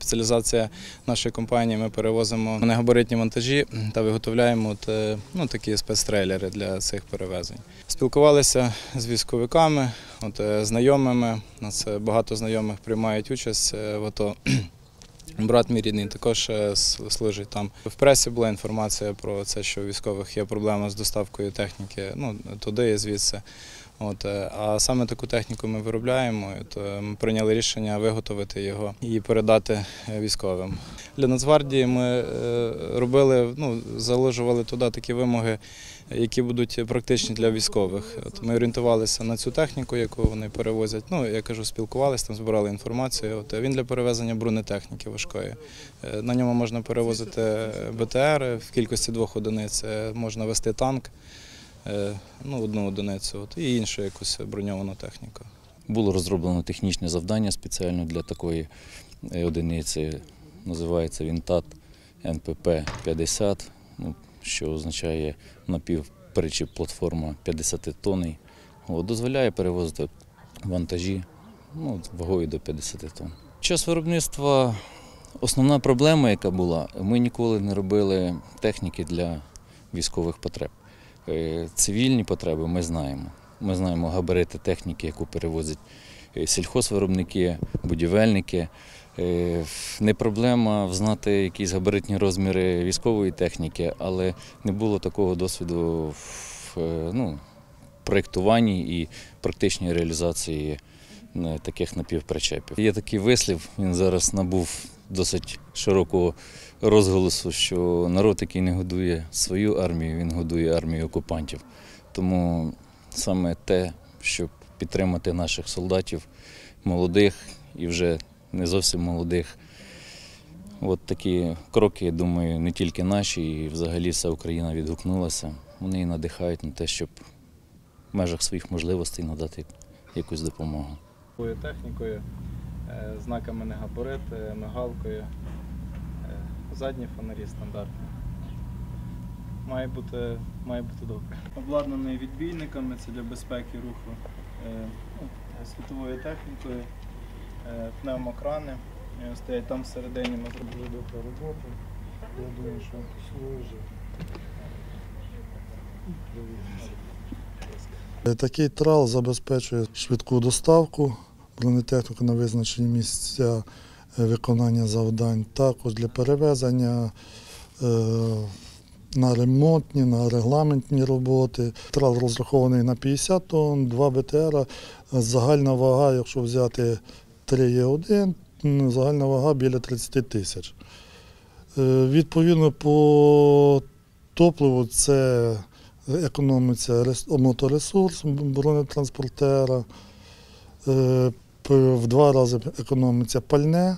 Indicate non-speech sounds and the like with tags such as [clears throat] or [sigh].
Спеціалізація нашої компанії. Ми перевозимо негабаритні вантажі та виготовляємо от, е, ну, такі спецтрейлери для цих перевезень. Спілкувалися з військовиками, от, е, знайомими. У нас е, багато знайомих приймають участь в АТО. [clears throat] Брат мій рідний також служить там. В пресі була інформація про це, що у військових є проблема з доставкою техніки ну, туди і звідси. От, е, а саме таку техніку ми виробляємо. От, е, ми прийняли рішення виготовити його і передати е, військовим. Для Нацгвардії ми робили, ну, заложували туди такі вимоги, які будуть практичні для військових. От ми орієнтувалися на цю техніку, яку вони перевозять. Ну, я кажу, спілкувалися, там збирали інформацію. От він для перевезення бронетехніки важкої. На ньому можна перевозити БТР в кількості двох одиниць, можна вести танк, ну, одну одиницю, от, і іншу якусь броньовану техніку. Було розроблено технічне завдання спеціально для такої е, одиниці. Називається він ТАТ НПП-50, ну, що означає напівперечіп платформа 50 тонн. От, дозволяє перевозити вантажі ну, вагою до 50 тонн. Час виробництва основна проблема, яка була, ми ніколи не робили техніки для військових потреб. Е, Цивільні потреби ми знаємо. Ми знаємо габарити техніки, яку перевозять е, сільхозвиробники, будівельники. Е, Не проблема взнати якісь габаритні розміри військової техніки, але не було такого досвіду в ну, проєктуванні і практичній реалізації таких напівпричепів. Є такий вислів, він зараз набув досить широкого розголосу, що народ, який не годує свою армію, він годує армію окупантів. Тому саме те, щоб підтримати наших солдатів, молодих і вже не зовсім молодих. От такі кроки, я думаю, не тільки наші, і взагалі вся Україна відгукнулася. Вони і надихають на те, щоб в межах своїх можливостей надати якусь допомогу. Технікою, знаками негабарит, е, мигалкою, е, задні фонарі стандартні. Має бути, має бути добре. Обладнаний відбійниками, це для безпеки руху е, ну, світовою технікою, е, пневмокрани. е, Стоять там всередині ми зробили добру роботу. Я думаю, що служить. Такий трал забезпечує швидку доставку бронетехніку на визначені місця е, виконання завдань, також для перевезення е, на ремонтні, на регламентні роботи. Трал розрахований на 50 тонн, 2 БТР. Загальна вага, якщо взяти 3 є 1 загальна вага біля 30 тисяч. Е, Відповідно, по топливу це економиться моторесурс бронетранспортера, е, в два рази економиться пальне